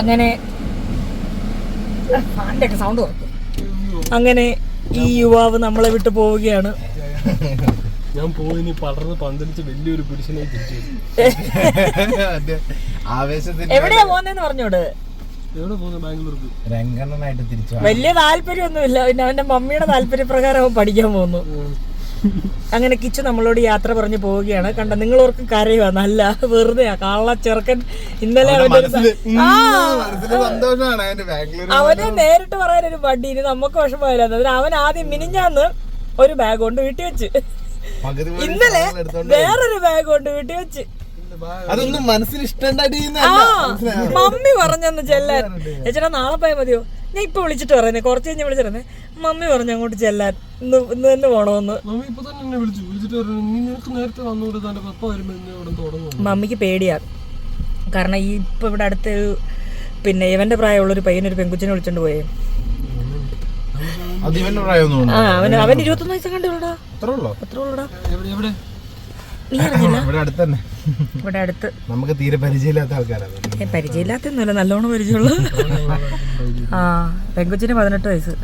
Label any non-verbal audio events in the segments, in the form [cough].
അങ്ങനെ ഫാന്റെ സൗണ്ട് കുറക്കും അങ്ങനെ ഈ യുവാവ് നമ്മളെ വിട്ട് പോവുകയാണ്. ഞാൻ പോയി പടർന്ന് പന്തലിച്ച് വലിയൊരു പുരുഷനെ തിരിച്ചു ആവേശത്തിന് എവിടെയാ പോന്നെന്ന് പറഞ്ഞോട്. വലിയ താല്പര്യമൊന്നുമില്ല. പിന്നെ അവന്റെ മമ്മിയുടെ താല്പര്യപ്രകാരം അവൻ പഠിക്കാൻ പോകുന്നു അങ്ങനെ കിച്ചു നമ്മളോട് യാത്ര പറഞ്ഞു പോവുകയാണ്. കണ്ട നിങ്ങൾ ഓർക്കും കരയുവാ. നല്ല വെറുതെ കള്ള ചെറുക്കൻ ഇന്നലെ അവന് നേരിട്ട് പറയാൻ ഒരു വണ്ടി ഇനി നമുക്ക് വിഷമമില്ലാന്ന് അതിന് അവൻ ആദ്യം മിനിഞ്ഞാന്ന് ഒരു ബാഗ് കൊണ്ട് വീട്ടിൽ വെച്ച്. ഇന്നലെ വേറൊരു ബാഗ് കൊണ്ട് വീട്ടിൽ വെച്ച്. അതൊന്നും മനസ്സിന് ഇഷ്ടം മമ്മി പറഞ്ഞെന്ന് ചെല്ലാൻ. ചേച്ചാ നാളെ പോയാൽ മതിയോ? ഞാൻ ഇപ്പൊ വിളിച്ചിട്ട് പറയുന്നേ കുറച്ച് കഴിഞ്ഞ് വിളിച്ചിരുന്നേ മമ്മി പറഞ്ഞു അങ്ങോട്ട് ചെല്ലാൻ. ഇന്ന് ഇന്ന് തന്നെ പോണോന്ന്. മമ്മി ഇപ്പൊ തന്നെ എന്നെ വിളിച്ചു. വിളിച്ചിട്ട് പറഞ്ഞു നീ നിനക്ക് നേരത്തെ വന്നുകൂടെ തന്റെ പപ്പ വരുമ്പോ എന്നെ ഇവിടെ തുടങ്ങും മമ്മിക്ക് പേടിയാണ് കാരണം ഈ ഇപ്പൊ ഇവിടെ അടുത്ത് പിന്നെ ഇവന്റെ പ്രായമുള്ള ഒരു പയ്യനൊരു പെൺകുച്ചിനെ വിളിച്ചോണ്ട് പോയേ. അവൻ അവൻ ഇരുപത്തൊന്ന് വയസ്സ് കണ്ടുള്ളൂടാ അത്ര ഉള്ളോ? എത്ര ഉള്ളൂടാ. എവിടെ? നീ അറിഞ്ഞില്ല ഇവിടെ അടുത്ത് തന്നെ ഇവിടെ അടുത്ത്. നമുക്ക് തീരെ പരിചയമില്ലാത്ത ആൾക്കാരാണ്. പരിചയമില്ലാത്തൊന്നുമല്ല നല്ലോണം പരിചയമുള്ള. ആ പെങ്കുച്ചിന് പതിനെട്ട് വയസ്സ്.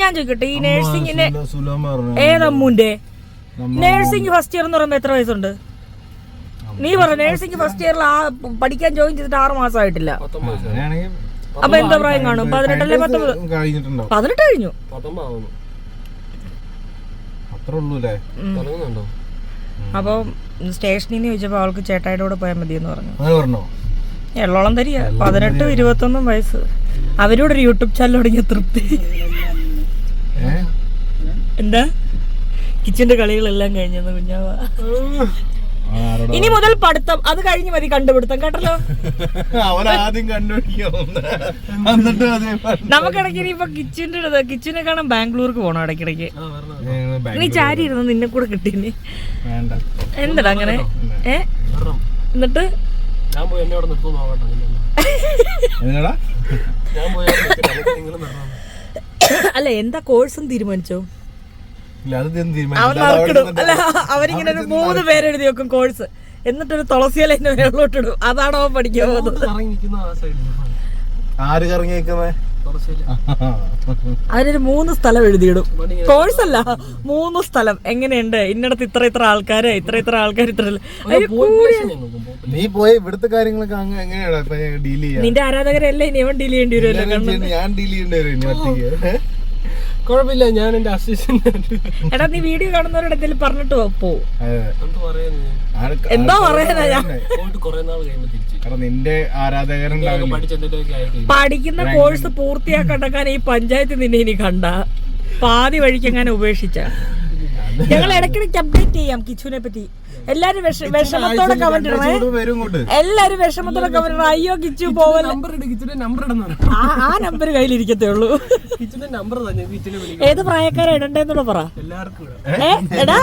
ഞാൻ ചോദിക്കട്ടെ ഈ നേഴ്സിംഗിന്റെ ഏതമ്മൂന്റെ നേഴ്സിംഗ് ഫസ്റ്റ് ഇയർ എന്ന് പറയുമ്പോ എത്ര വയസ്സുണ്ട്? നീ പറ നേഴ്സിംഗ് ഫസ്റ്റ് ഇയറിൽ ആ പഠിക്കാൻ ജോയിൻ ചെയ്തിട്ട് ആറ് മാസമായിട്ടില്ല. അപ്പൊ എന്താ പ്രായം കാണും? പതിനെട്ടല്ലേ പത്തൊമ്പത്? കഴിഞ്ഞിട്ടുണ്ടോ പതിനെട്ട് കഴിഞ്ഞു. അത്ര ഉള്ളൂ അല്ലേ തുടങ്ങുന്നുണ്ടോ അപ്പൊ സ്റ്റേഷനിൽ നിന്ന് ചോദിച്ചപ്പോ അവൾക്ക് ചേട്ടായിയുടെ കൂടെ പോയാൽ മതി എന്ന് പറഞ്ഞു? എള്ളോളം തരിക പതിനെട്ട് ഇരുപത്തൊന്നും വയസ്സ്. അവരോട് ഒരു യൂട്യൂബ് ചാനൽ തുടങ്ങിയ തൃപ്തി. എന്താ? കിച്ചന്റെ കളികളെല്ലാം കഴിഞ്ഞെന്ന് കുഞ്ഞാവ. ഇനി മുതൽ പഠിത്തം. അത് കഴിഞ്ഞ് മതി കണ്ടുപിടുത്തം. കേട്ടല്ലോ? [laughs] അവൻ ആദ്യം അതേ നമുക്കിടയ്ക്ക് ഇനിയിപ്പൊ കിച്ചന്റെ അടുത്ത് കിച്ചനെ കാണാൻ ബാംഗ്ലൂർക്ക് പോണം ഇടയ്ക്കിടയ്ക്ക്. നീ ചാരി ഇരുന്ന് നിന്നെ കൂടെ കിട്ടീനി വേണ്ട. എന്താടാ അങ്ങനെ? ഏ? എന്നിട്ട്? ഞാൻ പോയി എന്നെ അവിടെ നിർത്തും നോക്കട്ടെ എന്നടാ ഞാൻ പോയി നിങ്ങൾ നിർത്തണം അല്ല എന്താ കോഴ്സും തീരുമാനിച്ചോ? അവരിങ്ങനെ ഒരു മൂന്ന് പേരെഴുതി വെക്കും കോഴ്സ്. എന്നിട്ടൊരു തുളസിയില എന്നെ വെള്ളോട്ടിടും അതാണോ പഠിക്കാൻ പോകുന്നത്? ആര് കറങ്ങി അവരൊരു മൂന്ന് സ്ഥലം എഴുതിയിടും. കോഴ്സ് അല്ല മൂന്ന് സ്ഥലം. എങ്ങനെയുണ്ട്? ഇന്നടത്ത് ഇത്ര ഇത്ര ആൾക്കാര് ഇത്ര ഇത്ര ആൾക്കാർ ഇത്ര നീ പോയി ഇവിടുത്തെ കാര്യങ്ങളൊക്കെ ചെയ്യാ നിന്റെ ആരാധകരല്ലേ ഇനി അവൻ ഡീൽ ചെയ്യേണ്ടി വരുമല്ലോ ഞാൻ ഡീൽ ചെയ്യേണ്ടി വരും കുഴപ്പമില്ല ഞാൻ എന്റെ അസിസ്റ്റന്റ് എടാ നീ വീഡിയോ കാണുന്നവരുടെ എന്തെങ്കിലും പറഞ്ഞിട്ട് പോ. എന്ത് പറയാന്ന്? എന്താ പറയുന്നത് ഞാൻ? നിന്റെ ആരാധകരുണ്ടാവില്ല? പഠിക്കുന്ന കോഴ്സ് പൂർത്തിയാക്കണ്ടക്കാൻ ഈ പഞ്ചായത്ത് നിന്നെ ഇനി കണ്ട? പാതി വഴിക്ക് എങ്ങനെ ഉപേക്ഷിച്ച? ഞങ്ങൾ ഇടയ്ക്കിടയ്ക്ക് അപ്ഡേറ്റ് ചെയ്യാം കിച്ചുവിനെ പറ്റി എല്ലാരും വിഷ- വിഷമത്തോടെ കമന്റ് ഇടണേ. എല്ലാരും വിഷമത്തോടെ കമന്റ് ഇടണം. അയ്യോ കിച്ചു പോവല്ലേ. നമ്പർ ഇട് കിച്ചന്റെ നമ്പർ ഇടുന്ന ആ ആ നമ്പർ കയ്യിലിരിക്കത്തേ ഉള്ളൂ. കിച്ചന്റെ നമ്പർ തന്നെ കിച്ചനെ വിളിക്കും ഏത് പ്രായക്കാരാ ഇടണ്ടേന്നൂടെ പറ. എടാ.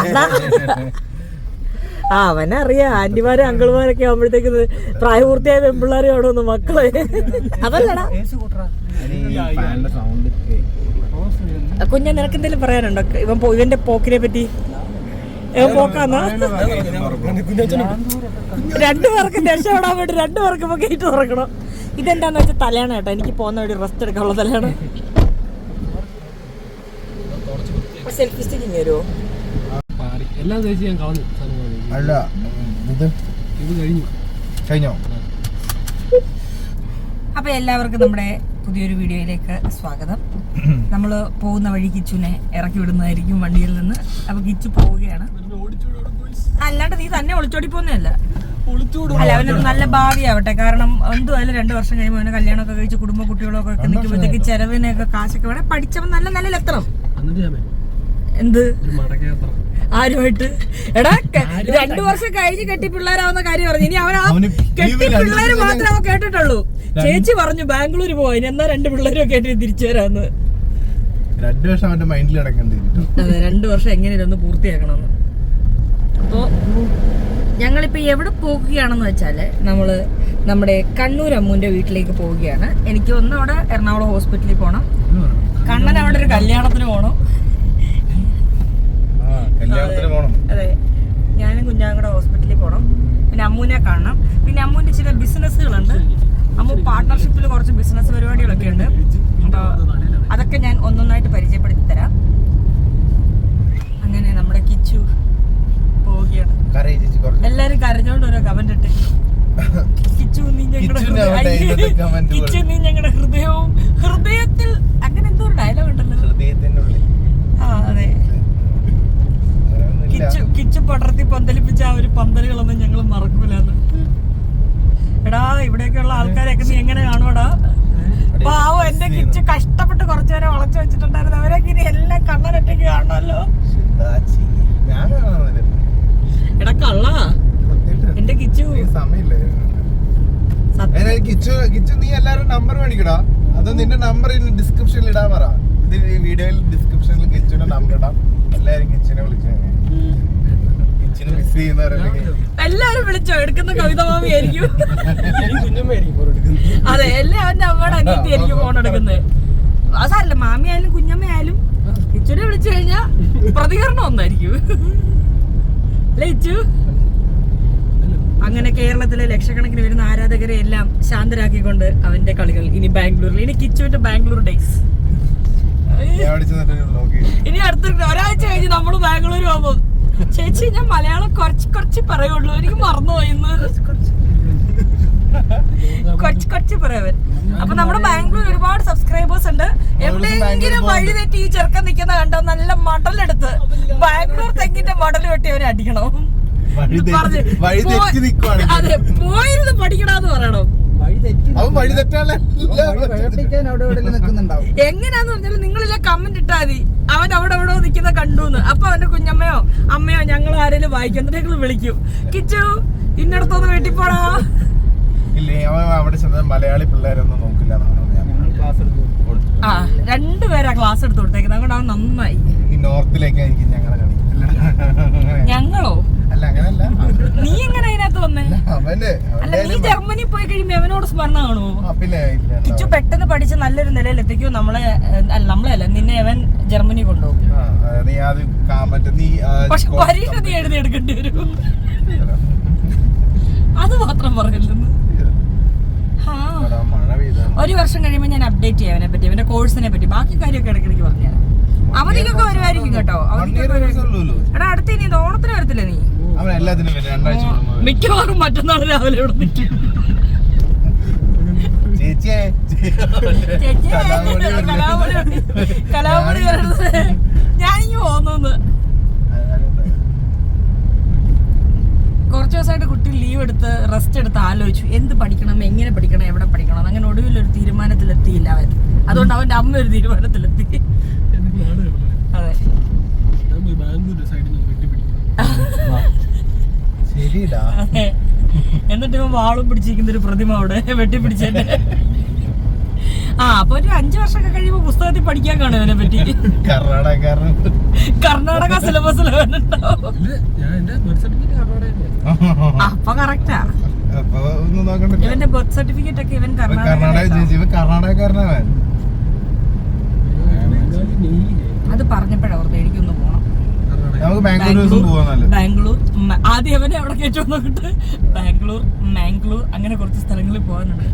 ആ അവനറിയാം. ആന്റിമാരും അങ്കിൾമാരൊക്കെ ആവുമ്പോഴത്തേക്ക് പ്രായപൂർത്തിയായ പെൺപിള്ളേരെ ആണോന്ന് മക്കളെ. അതല്ലടാ. സൗണ്ട് കുഞ്ഞ നിനക്ക് എന്തെങ്കിലും പറയാനുണ്ടോ? ഇവൻ ഇവന്റെ പോക്കിനെ പറ്റി ഇവൻ രണ്ടു പേർക്കും രക്ഷപ്പെടാൻ വേണ്ടി രണ്ടുപേർക്കും ഇപ്പൊ ഗേറ്റ് തുറക്കണം. ഇതെന്താന്ന് വെച്ചാൽ തലയാണ് കേട്ടോ. എനിക്ക് പോകുന്ന വഴി റെസ്റ്റ് എടുക്കാനുള്ള തലയാണ് സെൽഫി സ്റ്റിക്കിങ് വരുമോ എല്ലാം തേച്ച് ഞാൻ കളഞ്ഞു. അല്ല ഇത് കഴിഞ്ഞു. കഴിഞ്ഞോ? അപ്പൊ എല്ലാവർക്കും നമ്മുടെ പുതിയൊരു വീഡിയോയിലേക്ക് സ്വാഗതം. നമ്മൾ പോകുന്ന വഴി കിച്ചുനെ ഇറക്കി വിടുന്നതായിരിക്കും വണ്ടിയിൽ നിന്ന്. അപ്പൊ കിച്ചു പോവുകയാണ്. അല്ലാണ്ട് നീ തന്നെ ഒളിച്ചോടി പോകുന്നതല്ല അല്ല അവനൊരു നല്ല ഭാവിയാവട്ടെ. കാരണം എന്തുമായാലും രണ്ടു വർഷം കഴിയുമ്പോൾ അവന് കല്യാണമൊക്കെ കഴിച്ച് കുടുംബ കുട്ടികളൊക്കെ ഒക്കെ നിൽക്കുമ്പോഴത്തേക്ക് ചെലവിനൊക്കെ കാശൊക്കെ വേണേ. പഠിച്ചവൻ നല്ല നല്ല ഞാൻ എന്ത്? ആരുമായിട്ട്? എടാ രണ്ടു വർഷം കഴിഞ്ഞ് കെട്ടി പിള്ളേരാവുന്ന കാര്യം പറഞ്ഞു ഇനി അവൻ ആ കെട്ടി പിള്ളേര് മാത്രമേ അവൻ കേട്ടിട്ടുള്ളൂ. ചേച്ചി പറഞ്ഞു ബാംഗ്ലൂർ ഇനി എന്നാ രണ്ട് പിള്ളേരും ആയിട്ട് തിരിച്ചു വരാന്ന്. രണ്ടു വർഷം അവന്റെ മൈൻഡിൽ അതെ രണ്ടു വർഷം എങ്ങനെയും ഒന്ന് പൂർത്തിയാക്കണമെന്ന്. അപ്പോ ഞങ്ങളിപ്പോ എവിടെ പോകുകയാണെന്ന് വെച്ചാൽ നമ്മൾ നമ്മുടെ കണ്ണൂർ അമ്മുവിന്റെ വീട്ടിലേക്ക് പോവുകയാണ്. എനിക്ക് ഒന്ന് അവിടെ എറണാകുളം ഹോസ്പിറ്റലിൽ പോകണം കണ്ണൻ അവിടെ ഒരു കല്യാണത്തിന് പോകണം അതെ ഞാനും കുഞ്ഞാങ്കട ഹോസ്പിറ്റലിൽ പോകണം പിന്നെ അമ്മൂനെ കാണണം. പിന്നെ അമ്മൂന്റെ ചില ബിസിനസ്സുകളുണ്ട് അമ്മു പാർട്ട്ണർഷിപ്പിൽ കുറച്ച് ബിസിനസ് പരിപാടികളൊക്കെ ഉണ്ട്. അപ്പോൾ അതൊക്കെ ഞാൻ ഒന്നൊന്നായിട്ട് പരിചയപ്പെടുത്തി തരാം. അങ്ങനെ നമ്മുടെ കിച്ചു പോവുകയാണ്. എല്ലാരും കരഞ്ഞോണ്ട് ഓരോ കമന്റ് ഇട്ട്. കിച്ചു നീ ഞങ്ങളുടെ കിച്ചു നീ ഞങ്ങളുടെ ഹൃദയവും ഹൃദയത്തിൽ അങ്ങനെ എന്തോ ഡയലോഗ് ഉണ്ടല്ലോ. ഹൃദയത്തിന്റെ ആ അതെ. ഇവിടെയൊക്കെയുള്ള ആൾക്കാരെയൊക്കെ നീ എങ്ങനെ കാണുവാടാ? പാവം എന്റെ കിച്ച് കഷ്ടപ്പെട്ട് കുറച്ചു നേരം വളച്ചു വെച്ചിട്ടുണ്ടായിരുന്നു. അവരൊക്കെ ഇനി എല്ലാം കണ്ണനൊറ്റയ്ക്ക് കാണണമല്ലോ. കാണുന്നില്ല. എടാ കള്ള. എന്റെ കിച്ചു. കിച്ചു കിച്ചു നീ എല്ലാരും നമ്പർ മേടിക്കടാ. അത് നിന്റെ നമ്പർ ഡിസ്ക്രിപ്ഷനിൽ ഇടാൻ പറ. ഇത് ഈ വീഡിയോയിൽ ഡിസ്ക്രിപ്ഷനിൽ കിച്ചുവിന്റെ നമ്പർ ഇടാം. എല്ലാരും കിച്ചിനെ വിളിച്ചു എല്ലാരും വിളിച്ചോ? എടുക്കുന്ന കവിത മാമി ആയിരിക്കും. കുഞ്ഞമ്മയായിരിക്കും ഫോൺ എടുക്കുന്നത് അതെ എല്ലാം അവന്റെ അമ്മയുടെ അനിയത്തി ആയിരിക്കും ഫോൺ എടുക്കുന്നത്. അതല്ല മാമി ആയാലും കുഞ്ഞമ്മ ആയാലും ഇച്ചുനെ വിളിച്ചു കഴിഞ്ഞാ പ്രതികരണം ഒന്നായിരിക്കും. അല്ലേ ഇച്ചു? അങ്ങനെ കേരളത്തിലെ ലക്ഷക്കണക്കിന് വരുന്ന ആരാധകരെ എല്ലാം ശാന്തരാക്കിക്കൊണ്ട് അവന്റെ കളികൾ ഇനി ബാംഗ്ലൂരിൽ ഇനി കിച്ചുവിന്റെ ബാംഗ്ലൂർ ഡേയ്സ് ഇനി അടുത്ത ഒരാഴ്ച കഴിഞ്ഞ് നമ്മൾ ബാംഗ്ലൂർ പോകുമ്പോൾ ചേച്ചി ഞാൻ മലയാളം കുറച്ച് കുറച്ച് പറയുള്ളൂ. എനിക്ക് മറന്നുപോയി ഇന്ന്. കുറച്ച് കുറച്ച് പറയാവൻ അപ്പൊ നമ്മുടെ ബാംഗ്ലൂർ ഒരുപാട് സബ്സ്ക്രൈബേഴ്സ് ഉണ്ട്. എവിടെയെങ്കിലും വഴി തെറ്റി ഈ ചെറുക്കൻ നിൽക്കുന്ന കണ്ടോ? നല്ല മടലെടുത്ത്. ബാംഗ്ലൂർ തെങ്ങിന്റെ മടൽ വെട്ടി അവനെ അടിക്കണം. പറഞ്ഞു അതെ പോയിരുന്നു പഠിക്കണമെന്ന് പറയണം. എങ്ങനെയാന്ന് പറഞ്ഞാൽ നിങ്ങളില്ല കമന്റ് ഇട്ടാ മതി. അവൻ അവിടെ അവിടെ നിൽക്കുന്ന കണ്ടൂന്ന്. അപ്പൊ അവന്റെ കുഞ്ഞമ്മയോ അമ്മയോ ഞങ്ങൾ ആരെങ്കിലും വായിക്കും. എന്നിട്ട് ഞങ്ങൾ വിളിക്കും. കിച്ചു ഇന്നടത്തോന്ന് വീട്ടിൽ പോടാ. ഇല്ലേ അവൻ അവിടെ ചെന്ന മലയാളി പിള്ളേരൊന്നും നോക്കില്ല. ആ രണ്ടുപേരാ ക്ലാസ് എടുത്ത് കൊടുത്തേക്കുന്നത്. അതുകൊണ്ട് അവൻ നന്നായി. നോർത്തിലേക്കായിരിക്കും ഞങ്ങളെ കളി. ഞങ്ങളോ? അല്ല അങ്ങനല്ല. നീ എങ്ങനെ അതിനകത്ത് വന്നേ? അല്ല നീ ജർമ്മനി പോയി കഴിയുമ്പോ അവനോട് സ്മരണ കാണുമോ പിന്നെ കിച്ചു പെട്ടെന്ന് പഠിച്ച് നല്ലൊരു നിലയിൽ എത്തിക്കോ. നമ്മളെ അല്ല നമ്മളെ അല്ല നിന്നെ അവൻ ജർമ്മനി കൊണ്ടുപോകും. നീ അത് നീ പക്ഷെ പരീക്ഷ നീ എഴുതി എടുക്കേണ്ടി വരും. അത് മാത്രം പറയല്ലെന്ന്. ഒരു വർഷം കഴിയുമ്പോൾ ഞാൻ അപ്ഡേറ്റ് ചെയ്യാം അവനെ പറ്റി അവന്റെ കോഴ്സിനെ പറ്റി. ബാക്കി കാര്യമൊക്കെ ഇടയ്ക്കിടയ്ക്ക് പറഞ്ഞു അവധിക്കൊക്കെ വരുമായിരിക്കും കേട്ടോ. അവധിക്കൊക്കെ എടാ അടുത്ത ഇനി ഓണത്തിന് വരത്തില്ലേ നീ? അവൻ എല്ലാത്തിനും വരും രണ്ടാഴ്ച കൂടുമ്പോ വരും. മിക്കവാറും മറ്റന്നാൾ രാവിലെ ഇവിടെ നിൽക്കും. ചേച്ചിയെ ചേച്ചി, കലാമണി വരുന്നു. കലാമണി കലാമണി വരുന്നത്. ഞാനിങ്ങ് പോന്നു കുറച്ച് ദിവസമായിട്ട് കുട്ടി ലീവ് എടുത്ത് റെസ്റ്റ് എടുത്ത് ആലോചിച്ചു. എന്ത് പഠിക്കണം എങ്ങനെ പഠിക്കണം എവിടെ പഠിക്കണം? അങ്ങനെ ഒടുവിൽ ഒരു തീരുമാനത്തിലെത്തിയില്ല അവൻ. അതുകൊണ്ട് അവന്റെ അമ്മ ഒരു തീരുമാനത്തിലെത്തി. അതെ. ബാംഗ്ലൂർ സൈഡിൽ ശരിടാ എന്നിട്ട് ഇവൻ വാളും പിടിച്ചിരിക്കുന്ന ഒരു പ്രതിമ അവിടെ വെട്ടിപ്പിടിച്ചെന്നെ ആ അപ്പൊ ഒരു അഞ്ചു വർഷമൊക്കെ കഴിയുമ്പോ പുസ്തകത്തിൽ പഠിക്കാൻ കാണും അവനെ പറ്റി. കർണാടക കർണാടക സിലബസിൽ അപ്പൊ കറക്റ്റാ ഇവന്റെ ബർത്ത് സർട്ടിഫിക്കറ്റ് ഒക്കെ ഇവൻ കർണാടക അത് പറഞ്ഞപ്പോഴാ ഓർത്ത് എനിക്കൊന്ന് കർണാടക നമുക്ക് ബാംഗ്ലൂർ ദിവസം ബാംഗ്ലൂർ ആദ്യം അവനെ അവിടെ കേട്ടു നോക്കിട്ട് ബാംഗ്ലൂർ മാംഗ്ലൂർ അങ്ങനെ കുറച്ച് സ്ഥലങ്ങളിൽ പോകാനുണ്ട്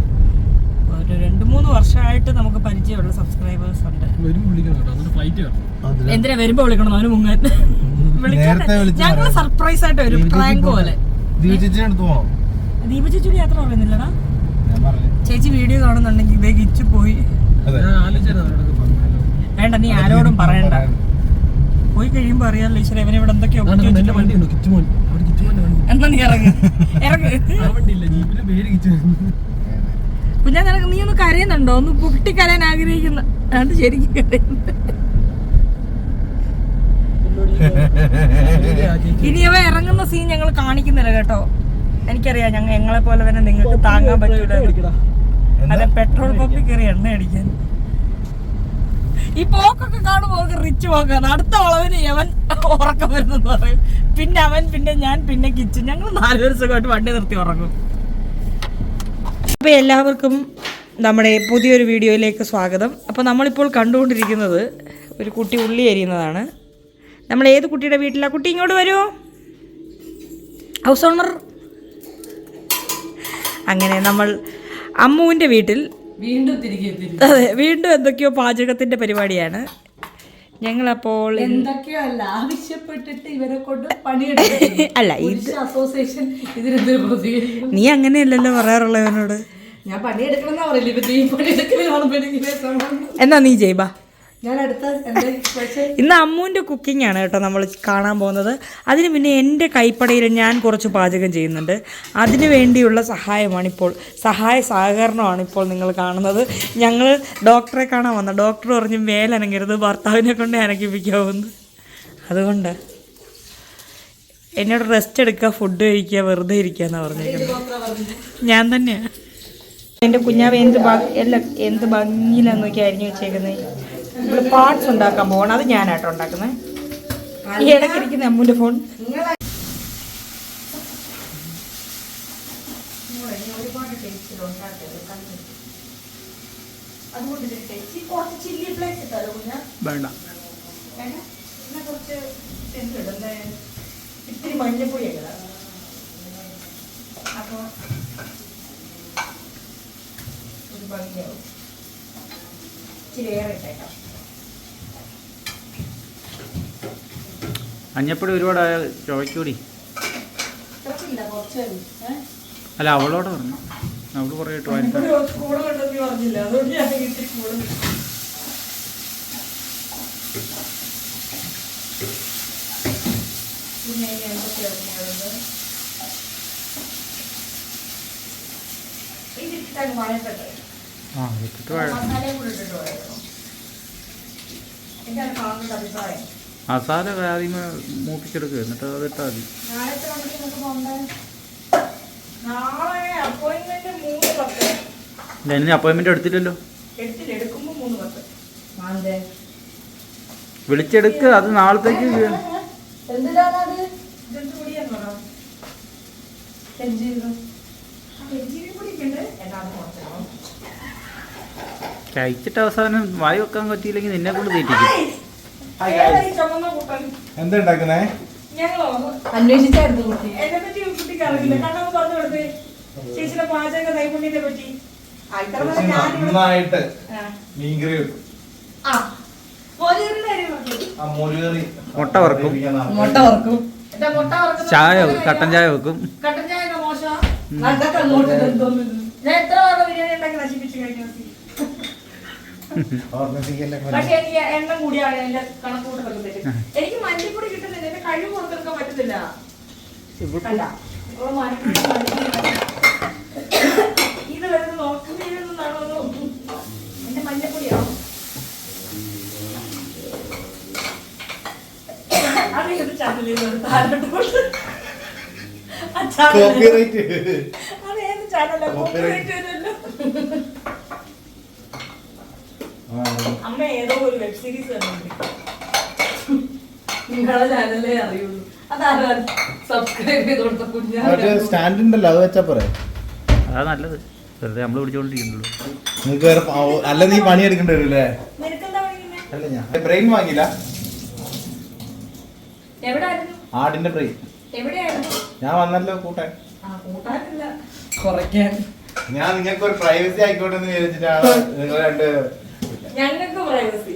ഒരു രണ്ട് മൂന്ന് വർഷമായിട്ട് നമുക്ക് പരിചയമുള്ള സബ്സ്ക്രൈബേഴ്സ് ഉണ്ട്. വരും വിളിക്കണം കേട്ടോ. ഫ്ലൈറ്റ് കാണും എന്തിനാ വരുമ്പോ വിളിക്കണം? അവന് മുങ്ങാൻ. ഞങ്ങൾ സർപ്രൈസ് ആയിട്ട് വരും പ്രാങ്ക് പോലെ. ദീപ ചേച്ചിയുടെ യാത്ര പറയുന്നില്ലടാ. ചേച്ചി വീഡിയോ കാണുന്നുണ്ടെങ്കിൽ ഇതേ കിച്ചു പോയി. വേണ്ട നീ ആരോടും പറയണ്ട. പോയി കഴിയുമ്പോ അറിയാലോ ഈശ്വര ഇവനെ ഇവിടെ എന്തൊക്കെയോ എന്നാ നീ ഇറങ്ങി. [laughs] നിനക്ക് നീ ഒന്ന് കരയുന്നുണ്ടോ? ഒന്ന് പൊട്ടി കരയാൻ ആഗ്രഹിക്കുന്ന അത് ശരിക്കും ഇനി അവ ഇറങ്ങുന്ന സീൻ ഞങ്ങൾ കാണിക്കുന്നില്ല കേട്ടോ. എനിക്കറിയാം ഞങ്ങൾ ഞങ്ങളെ പോലെ തന്നെ നിങ്ങൾക്ക് താങ്ങാൻ പറ്റൂല അതെ പെട്രോൾ പമ്പിൽ കയറി എണ്ണ അടിക്കാൻ. ഈ പോക്കൊക്കെ കാണുമ്പോൾ റിച്ച് പോക്കാണ്. അടുത്ത വളവിന് അവൻ ഉറക്കം വരുന്നെന്ന് പറയും. പിന്നെ അവൻ പിന്നെ ഞാൻ പിന്നെ കിച്ചൻ. ഞങ്ങൾ നാലുപേർ സുഖമായിട്ട് വണ്ടി നിർത്തി ഉറങ്ങും. അപ്പോൾ എല്ലാവർക്കും നമ്മുടെ പുതിയൊരു വീഡിയോയിലേക്ക് സ്വാഗതം. അപ്പോൾ നമ്മളിപ്പോൾ കണ്ടുകൊണ്ടിരിക്കുന്നത് ഒരു കുട്ടി ഉള്ളി എരിയുന്നതാണ് നമ്മൾ ഏത് കുട്ടിയുടെ വീട്ടിലാ? കുട്ടി ഇങ്ങോട്ട് വരുമോ ഹൗസ് ഓണർ. അങ്ങനെ നമ്മൾ അമ്മുവിന്റെ വീട്ടിൽ വീണ്ടും തിരികെ അതെ വീണ്ടും എന്തൊക്കെയോ പാചകത്തിന്റെ പരിപാടിയാണ്. ഞങ്ങളപ്പോൾ എന്തൊക്കെയോ അല്ല ആവശ്യപ്പെട്ടിട്ട് ഇവരെ കൊണ്ട് പണിയെടുക്കും [laughs] അല്ല ഇത് അസോസിയേഷൻ ഇതിനെതിരെ പ്രതികരിക്കും? നീ അങ്ങനെയല്ലല്ലോ പറയാറുള്ളവനോട്. ഞാൻ പണിയെടുക്കണം എന്നാ പറയില്ല ഇപ്പൊ നീ വിഷമം. എന്നാ നീ ചെയ്യബാ ഇന്ന് അമ്മുവിന്റെ കുക്കിംഗ് ആണ് കേട്ടോ നമ്മൾ കാണാൻ പോകുന്നത്. അതിന് പിന്നെ എന്റെ കൈപ്പടയിൽ ഞാൻ കുറച്ച് പാചകം ചെയ്യുന്നുണ്ട്. അതിനു വേണ്ടിയുള്ള സഹായമാണ് ഇപ്പോൾ സഹായ സഹകരണമാണ് ഇപ്പോൾ നിങ്ങൾ കാണുന്നത്. ഞങ്ങൾ ഡോക്ടറെ കാണാൻ വന്ന. ഡോക്ടർ പറഞ്ഞു മേലനങ്ങരുത് ഭർത്താവിനെ കൊണ്ട് അനക്കിപ്പിക്കാവുന്നു അതുകൊണ്ട് എന്നോട് റെസ്റ്റ് എടുക്കുക ഫുഡ് കഴിക്കുക വെറുതെ ഇരിക്കുക എന്നാണ് പറഞ്ഞേക്കുന്നത്. ഞാൻ തന്നെയാണ് എന്റെ കുഞ്ഞാവ് എന്ത് എന്ത് ഭംഗിയിലാന്ന് നോക്കി അരിഞ്ഞു വെച്ചേക്കുന്നത് നമ്മൾ പാർട്സ് ഉണ്ടാക്കാൻ പോകണം അത് ഞാനാട്ടോ ഉണ്ടാക്കുന്നത് ഈ ഇടയ്ക്കിരിക്കുന്ന അമ്മൂന്റെ ഫോൺ വേണ്ട. ഇത്തിരി മഞ്ഞപ്പൊടിയാണ് ഇടാം. അപ്പോൾ ഒരു ഭംഗിയാവും. ഇച്ചിരി ഏറെ ഇട്ടേക്കാം. മഞ്ഞപ്പൊടി ഒരുപാട് ചുവയ്ക്കൂടി ഏഹ് അല്ല അവളോട് പറഞ്ഞു. അവൾ കുറേ ഇട്ട്. വാങ്ങി കണ്ടെന്ന് പറഞ്ഞില്ല? അതുകൊണ്ട് ഞാൻ ഇത്തിരി കൂടെ പിന്നെ ഇനി എന്തൊക്കെയാണ് ചെയ്യുന്നത്? ഇതിട്ടിട്ടങ്ങ് വഴറ്റട്ടെ. ആ ഇട്ടിട്ട് വാഴ എന്താണ് കാണുന്നത് അഭിപ്രായം. മസാല കാര്യങ്ങൾ മൂപ്പിച്ചെടുക്കുക എന്നിട്ട് അത് ഇട്ടാൽ മതി. നാളെ എത്ര മണിക്ക് നാളെ അപ്പോയിന്റ്മെന്റ് മൂന്ന് പത്ത്. ഞാൻ അപ്പോയിൻമെന്റ് എടുത്തില്ലല്ലോ. വിളിച്ചെടുക്ക അത് നാളത്തേക്ക് കഴിച്ചിട്ട് അവസാനം വായി വെക്കാൻ പറ്റിയില്ലെങ്കിൽ നിന്നെ കൊണ്ട് തീറ്റിക്കും. എന്താ ഉണ്ടാക്കുന്നേ? ഞങ്ങളോ? അന്വേഷിച്ചായിരുന്നു കുട്ടി. എന്നെ പറ്റി കുട്ടിക്ക് അറിയില്ല കണ്ണൊന്ന് പറഞ്ഞു കൊടുത്തേ ചേച്ചിയുടെ പാചക നൈപുണ്യത്തെ പറ്റി. ആ, ഇത്ര നേരം ഞാനിവിടെ- നന്നായിട്ട് ആ. മീൻകറി വെക്കും. മുട്ട വറക്കും. മുട്ട വറക്കും. ചായ കട്ടൻ ചായ വെക്കും. കട്ടൻ ചായ മോശം ഞാൻ എത്ര തവണ ബിരിയാണി ഉണ്ടാക്കി നശിപ്പിച്ചു കഴിഞ്ഞു പക്ഷെ എനിക്ക് എണ്ണം കൂടിയാണ് എന്റെ കണക്കൂട്ടലൊക്കെ തെറ്റും. എനിക്ക് മല്ലിപ്പൊടി കിട്ടുന്നില്ല എന്റെ കഴിവ് കൊടുത്തെടുക്കാൻ പറ്റുന്നില്ല മല്ലിപ്പൊടി. ഇത് വരുന്ന നോക്കുന്നില്ലെന്നാണോ എന്റെ മഞ്ഞപ്പൊടിയാണോ അത് ഏത് ചാനലിൽ താരോട്ട് കോപ്പിറൈറ്റ് അത് ഏത് ചാനലാ അമ്മ ഏതോ ഒരു വെബ് സീരീസ് കണ്ടോണ്ടിരിക്കും നിങ്ങളെ ചാനലേ അറിയുള്ളൂ. അതാരാ സബ്സ്ക്രൈബ് ചെയ്ത് കൊടുത്ത മറ്റേ കുഞ്ഞാ സ്റ്റാൻഡ് ഉണ്ടല്ലോ അത് വെച്ചാ പോരെ? അതാ നല്ലത്. വെറുതെ നമ്മൾ പിടിച്ചോണ്ടിരിക്കുന്നുള്ളൂ. നിങ്ങക്ക് വേറെ പ- ഓ, അല്ല നീ പണി എടുക്കേണ്ടി വരും അല്ലേ? നിനക്കെന്താ പഠിക്കുന്നേ അല്ല ഞാൻ ബ്രെയിൻ വാങ്ങിയില്ല. എവിടായിരുന്നു? ആടിന്റെ ബ്രെയിൻ എവിടെയായിരുന്നു? ഞാൻ വന്നല്ലോ കൂട്ടാൻ. ആ കൂട്ടാനില്ല. കുറയ്ക്കാൻ. ഞാൻ നിങ്ങൾക്ക് ഒരു പ്രൈവസി ആയിക്കോട്ടെ എന്ന് വിചാരിച്ചിട്ടാണ് നിങ്ങൾ രണ്ട് ഞങ്ങൾക്ക് പ്രൈവസി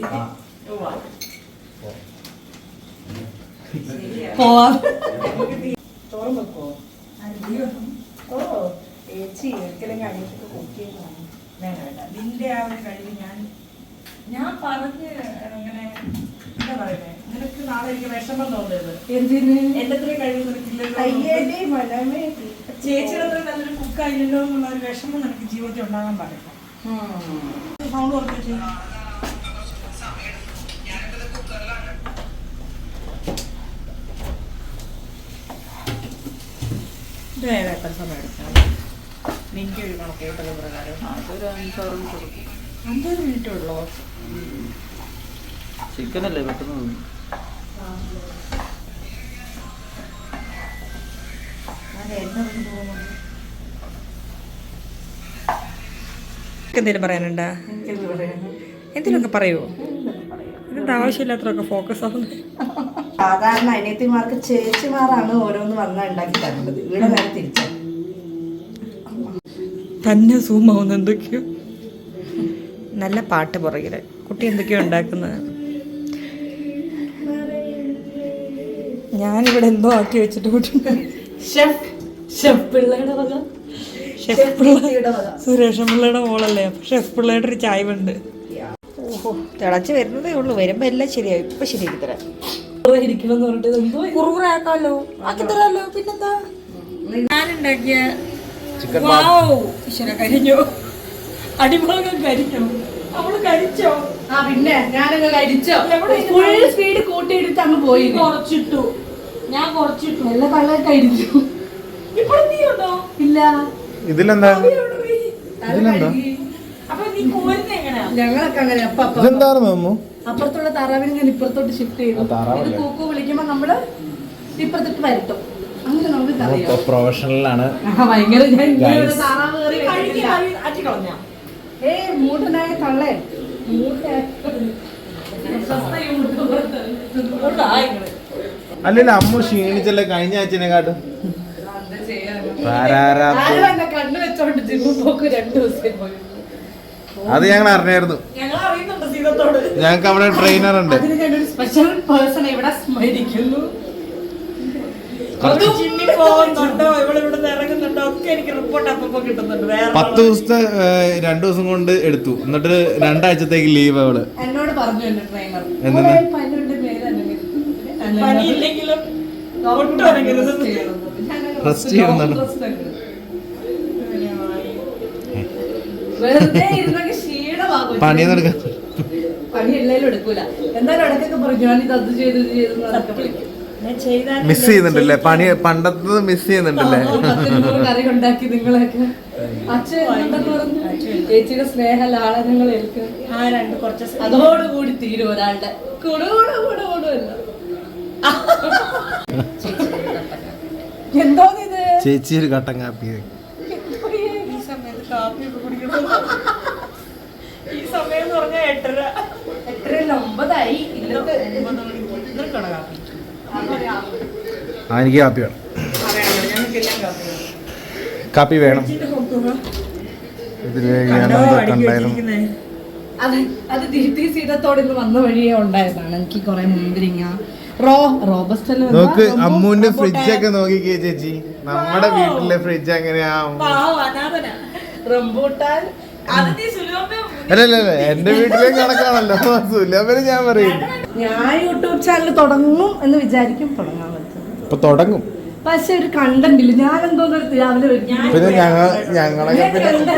ചോറും വെക്കോ ഓ ചേച്ചി ഒരിക്കലും കഴിച്ചിട്ട് കുക്ക് ചെയ്യുന്നതാണ് വേണ്ട വേണ്ട. നിന്റെ ആ ഒരു കഴിവ് ഞാൻ ഞാൻ പറഞ്ഞ് അങ്ങനെ എന്താ പറയുന്നേ? നിനക്ക് നാളെ എനിക്ക് വിഷമം തോന്നരുത് എന്തിന്? എന്റെ അത്ര കഴിവ് നിനക്കില്ലല്ലോ. ചേച്ചിയുടെ അത്ര നല്ലൊരു കുക്കായില്ലല്ലോ എന്നുള്ള ഒരു വിഷമം നിനക്ക് ജീവിതത്തിൽ ഉണ്ടാകാൻ പാടില്ല. സൗണ്ട് കുറച്ച് ഇത് എത്ര സമയം എടുക്കണം മിനിറ്റ് ഒരു കണക്കേട്ടത് പ്രകാരം. അതൊരു അഞ്ചാറ് കൊടുക്കും. അഞ്ചാറ് മിനിറ്റ് ഉള്ളോ? ചിക്കനല്ലേ പെട്ടെന്ന് തോന്നി. എന്തെങ്കിലും പറയാനുണ്ടാ? എന്തെങ്കിലുമൊക്കെ പറയുമോ എന്താ ആവശ്യമില്ലാത്തതൊക്കെ ഫോക്കസ് ആവുന്നത്? സാധാരണ അനിയത്തിമാർക്ക് ചേച്ചിമാരാണ് ഓരോന്ന് വന്നാൽ ഉണ്ടാക്കി തരേണ്ടത്. ഇവിടെ നേരെ തിരിച്ചു. തന്നെ സൂമാവുന്ന എന്തൊക്കെയോ. നല്ല പാട്ട് പുറകിൽ. കുട്ടി എന്തൊക്കെയോ ഉണ്ടാക്കുന്നത്. ഞാനിവിടെ എന്തോ ആക്കി വെച്ചിട്ട് കൂട്ടുണ്ട് ഷെഫ്. ഷെഫ് പിള്ളയുടെ വക. ഷെഫ് സുരേഷ് വക. സുരേഷൻ പിള്ളയുടെ മോളല്ലേ? അപ്പൊ ഷെഫ് പിള്ളയുടെ ഒരു ചായ്വുണ്ട്. ഓഹോ തിളച്ച് വരുന്നതേ ഉള്ളൂ. വരുമ്പോ എല്ലാം ശരിയാവും. ഇപ്പൊ ശരിയാക്കി തരാം. ഇരിക്കണം എന്ന് പറഞ്ഞിട്ട് എന്തോ കുറുകുറ ആക്കി തരാലോ പിന്നെന്താ? ഞാനുണ്ടാക്കിയ ചിക്കൻ ഈശ്വര കരിഞ്ഞോ? അടിഭാഗം കരിഞ്ഞോ? അവൾ കരിച്ചോ? ആ പിന്നെ ഞാനങ്ങ് കരിച്ചോ? ഫുൾ സ്പീഡ് കൂട്ടിയെടുത്ത് അങ്ങ് പോയി. കുറച്ചിട്ടു. ഞാൻ കുറച്ചിട്ടു. എല്ലാ തള്ള കരിഞ്ഞു. ഇപ്പോഴും നീ ഉണ്ടോ? ഇല്ല. ഇതിലെന്താ? ഇതിലെന്താ? അപ്പൊ നീ കോരുന്ന എങ്ങനെയാ? ഞങ്ങളൊക്കെ അങ്ങനെ അപ്പൊ അമ്മു അപ്പുറത്തുള്ള താറാവിനെ ഞാൻ ഇപ്പുറത്തോട്ട് ഷിഫ്റ്റ് ചെയ്തു? ഇത് കൂക്കു വിളിക്കുമ്പോ നമ്മൾ ഇപ്പുറത്തോട്ട് വരട്ടും. അങ്ങനെ നമുക്ക് പ്രൊഫഷണലാണ് ഭയങ്കര ഞാൻ. താറാവ് കയറി ഏയ് മൂട്ടനായ തള്ളേ. അല്ലല്ല അമ്മ ക്ഷീണിച്ചല്ലേ കഴിഞ്ഞ അച്ഛനെ കാട്ടും കണ്ണു വെച്ചോണ്ട് ജിമ്മിൽ പോക്ക് രണ്ടു ദിവസം പോയി. അത് ഞങ്ങൾ അറിഞ്ഞായിരുന്നു. ഞങ്ങൾക്ക് അവിടെ ട്രെയിനർ ഉണ്ട്. സ്പെഷ്യൽ പേഴ്സൺ ഇവിടെ സ്മരിക്കുന്നു? പത്ത് ദിവസത്തെ രണ്ടു ദിവസം കൊണ്ട് എടുത്തു. എന്നിട്ട് രണ്ടാഴ്ചത്തേക്ക് ലീവ് അവൾ. എന്നോട് പറഞ്ഞു ട്രെയിനർ. വെറുതെ ക്ഷീണമാകും പണിയൊന്നും എടുക്കാൻ പണി എല്ലാരും എടുക്കൂല. എന്തായാലും ഇടയ്ക്കൊക്കെ പറഞ്ഞു ഞാനിത് അത് ചെയ്ത് ഇത് ചെയ്തു എന്നൊക്കെ വിളിക്കും. ഞാൻ ചെയ്താൽ മിസ് ചെയ്യുന്നുണ്ടല്ലേ? പണി പണ്ടത്തത് മിസ് ചെയ്യുന്നുണ്ടല്ലേ? കറി ഉണ്ടാക്കി നിങ്ങളൊക്കെ ചേച്ചിയുടെ സ്നേഹ ലാളനങ്ങൾ അതോടുകൂടി തീരും ഒരാളുടെ. എന്തോ [laughs] ചേച്ചി ഒരു കട്ടൻ കാപ്പി ഈ സമയത്ത് കാപ്പി ഒക്കെ കുടിക്കണം ഈ സമയം എന്ന് പറഞ്ഞാൽ എട്ടര. എത്രയല്ല ഒമ്പതായി. ഇന്നത്തെ നിനക്കാണോ കാപ്പി. ആ എനിക്ക് കാപ്പി വേണം. കാപ്പി വേണം. അത് അത് ദീപ്തി സീതത്തോട് ഇന്ന് വന്ന വഴിയേ ഉണ്ടായതാണ്. എനിക്ക് കുറെ മുന്തിരിങ്ങ റോ റോബസ്റ്റല്ലോ നോക്ക് അമ്മുവിന്റെ ഫ്രിഡ്ജൊക്കെ നോക്കിക്കേ ചേച്ചി. നമ്മുടെ വീട്ടിലെ ഫ്രിഡ്ജ് എങ്ങനെയാ. റംബൂട്ടാൻ അല്ലല്ല എന്റെ വീട്ടിലേക്ക് കണക്കാണല്ലോ സുലഭന് ഞാൻ പറയും. ഞാൻ യൂട്യൂബ് ചാനൽ തുടങ്ങും എന്ന് വിചാരിക്കും തുടങ്ങാൻ പറ്റും. ഇപ്പൊ തുടങ്ങും. പക്ഷെ ഒരു കണ്ടന്റിൽ ഞാൻ എന്തോ രാവിലെ പിന്നെ ഞങ്ങൾ ഞങ്ങളൊക്കെ പിന്നെ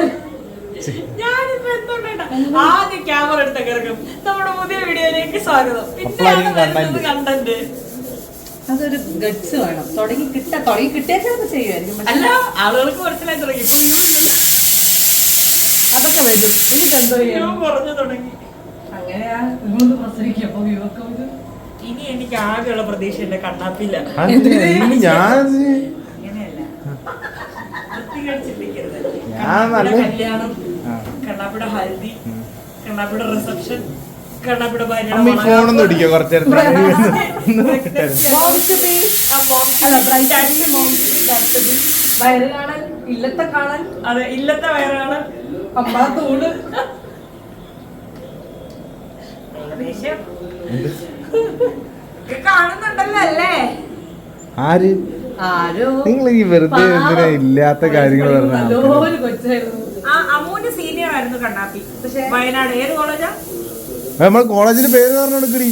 ആദ്യം ക്യാമറ എടുത്ത കിടക്കും നമ്മുടെ പുതിയ വീഡിയോയിലേക്ക് സ്വാഗതം. content. കണ്ടന്റ്. അതൊരു ഗഡ്സ് വേണം. തുടങ്ങി കിട്ടാ തുടങ്ങി കിട്ടിയാൽ ചെയ്യുമായിരിക്കും അല്ല ആളുകൾക്ക് മനസ്സിലായി തുടങ്ങി. അതൊക്കെ വരും എന്നിട്ട് എന്തോ view ചെയ്യണം? തുടങ്ങി. അങ്ങനെയാ? നിങ്ങളൊന്ന് പ്രസരിക്കും അപ്പൊ ഇനി എനിക്ക് ആകെയുള്ള പ്രതീക്ഷ എന്റെ കണ്ണാപ്പില്ല ഞാൻ അങ്ങനെയല്ല. വൃത്തികേട് ചിന്തിക്കരുത്. ഞാൻ കണ്ണാപ്പിയുടെ നല്ല- കല്യാണം കണ്ണാപ്പിയുടെ ഹൽദി കണ്ണാപ്പിയുടെ റിസപ്ഷൻ കണ്ണാപ്പിയുടെ അമ്മ ഈ ഫോണൊന്നും ഇടിക്കോ കുറച്ചേരം വയറ് കാണാൻ ഇല്ലത്തെ കാണാൻ അതെ ഇല്ലത്തെ വയറാണ്. അമ്പാത്തൂട് ഏകദേശം ഒക്കെ കാണുന്നുണ്ടല്ലോ അല്ലേ? ആര്? ആരോ? നിങ്ങൾ ഈ വെറുതെ എന്തിനാ ഇല്ലാത്ത കാര്യങ്ങൾ പറഞ്ഞു സീനിയർ ആയിരുന്നു കണ്ണാപ്പി. വയനാട്. ഏത് കോളേജാ? നമ്മൾ കോളേജിന്റെ പേര് പറഞ്ഞു കൊടുക്കടി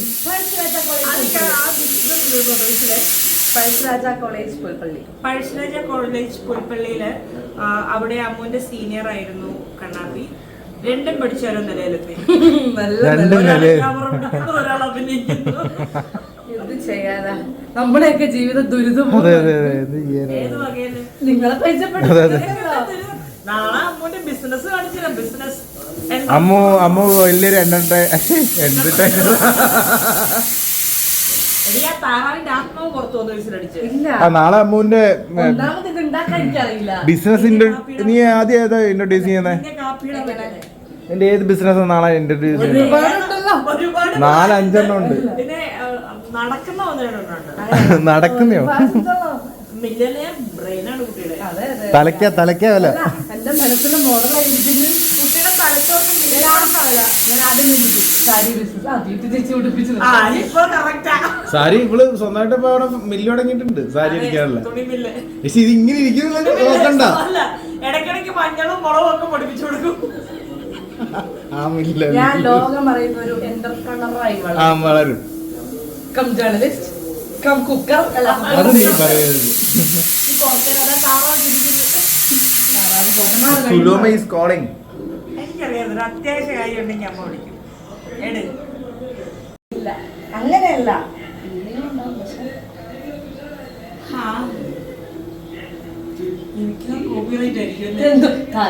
പഴശ്ശിരാജ കോളേജ് പുൽപ്പള്ളി. പഴശ്ശിരാജ കോളേജ് പുൽപ്പള്ളിയിൽ അവിടെ അമ്മുവിന്റെ സീനിയർ ആയിരുന്നു. കണ്ണാപ്പി രണ്ടും പഠിച്ച ഓരോ നിലയിലെത്തി? [laughs] നല്ല രണ്ട് ഒരാൾ അഭിനയിക്കുന്നു. എന്ത് ചെയ്യാനാ? നമ്മുടെയൊക്കെ ജീവിതം ദുരിതം നിങ്ങളെ ബിസിനസ് കാണിച്ചില്ല ബിസിനസ് അമ്മു അമ്മു വലിയൊരു എണ്ണ എന്തിട്ട് [laughs] [laughs] നാളെ അമ്മുവിന്റെ ബിസിനസ് നീ ആദ്യം ഏതാ ഇൻട്രൊഡ്യൂസ് ചെയ്യുന്നേ? എന്റെ ഏത് ബിസിനസ് നാളെ ഇൻട്രൊഡ്യൂസ് ചെയ്യുന്നത് നാലഞ്ചെണ്ണം ഉണ്ട് നടക്കുന്നോ തലക്കാ നടക്കുന്ന എന്റെ രണ്ടെണ്ണമുണ്ട് മോഡലായി. സാരി ഇവൾ സ്വന്തമായിട്ട് ഇപ്പൊ അവിടെ മില്ല് തുടങ്ങിയിട്ടുണ്ട് സാരി അടിക്കാനുള്ള പക്ഷെ ഇത് ഇങ്ങനെ ഇരിക്കുന്നത് നോക്കണ്ട. ഇടയ്ക്കിടയ്ക്ക് മഞ്ഞളും മുളകും ഒക്കെ പൊടിപ്പിച്ചു കൊടുക്കും. ഞാൻ ലോകം പറയുന്ന ഒരു എന്റർപ്രണറായി ആ വളരും. Cum journalist cum cooker Suloma is calling എനിക്കറിയാം ഒരു അത്യാവശ്യ കാര്യം ഉണ്ടെങ്കിൽ അമ്മ വിളിക്കും. എട്. ഇല്ല അങ്ങനെയല്ല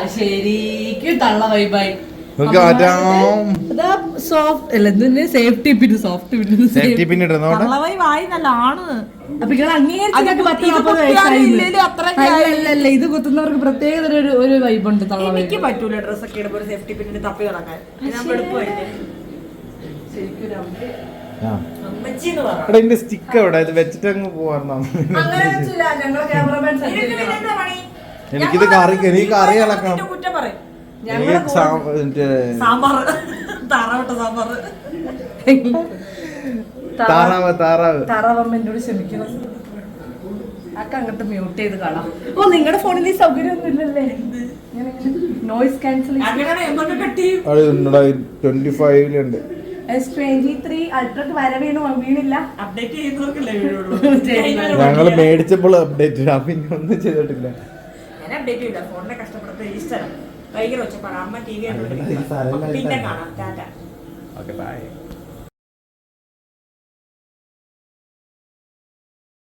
ശരിക്കും തള്ള വൈബായി സോഫ്റ്റ് സേഫ്റ്റി പിന്നെ സോഫ്റ്റ് പിന്നെ സേഫ്റ്റി പിന്നെ ആണ് അപ്പൊ നിങ്ങൾ ഇത് കുത്തുന്നവർക്ക് പ്രത്യേക ഒരു ഒരു വൈബുണ്ട് എനിക്ക് പറ്റൂല ഡ്രസ് ഒക്കെ ഇടുമ്പോൾ സേഫ്റ്റി പിന്നെ തപ്പി നടക്കാൻ. ശരിക്കും ഒരു അമ്മച്ചി എന്ന് പറ. എടാ ഇതിന്റെ സ്റ്റിക്ക് എവിടെ? ഇത് വെച്ചിട്ട് അങ്ങ് പോവാറുണ്ടോ? എനിക്കിത് കറി എനിക്ക് കറി ഇളക്കണം സാമ്പാർ താറാവട്ട സാമ്പാർ താറാവ്. താറാവ് താറാവമ്മ എന്നോട് ക്ഷമിക്കണം. അക്ക അങ്ങോട്ട് മ്യൂട്ട് ചെയ്ത് കാണാം ഓ നിങ്ങളുടെ ഫോണിൽ ഈ സൗകര്യമൊന്നും ഇല്ലല്ലേ നോയിസ് ക്യാൻസൽ ട്വന്റി ഫൈവിലുണ്ട് എസ് ട്വന്റി ത്രീ അൾട്രക്ക് വരവീണ് വീണില്ല അപ്ഡേറ്റ് വീഴുള്ളൂ ഞങ്ങൾ മേടിച്ചപ്പോൾ അപ്ഡേറ്റ് പിന്നെ ഒന്നും ചെയ്തിട്ടില്ല. ഞാൻ അപ്ഡേറ്റ് ചെയ്യില്ല ഫോണിനെ കഷ്ടപ്പെടുത്ത ഈസ്റ്റർ ഭയങ്കര ഒച്ചപ്പാടാ. അമ്മ ടി വി പിന്നെ കാണാം. ടാറ്റ. Okay bye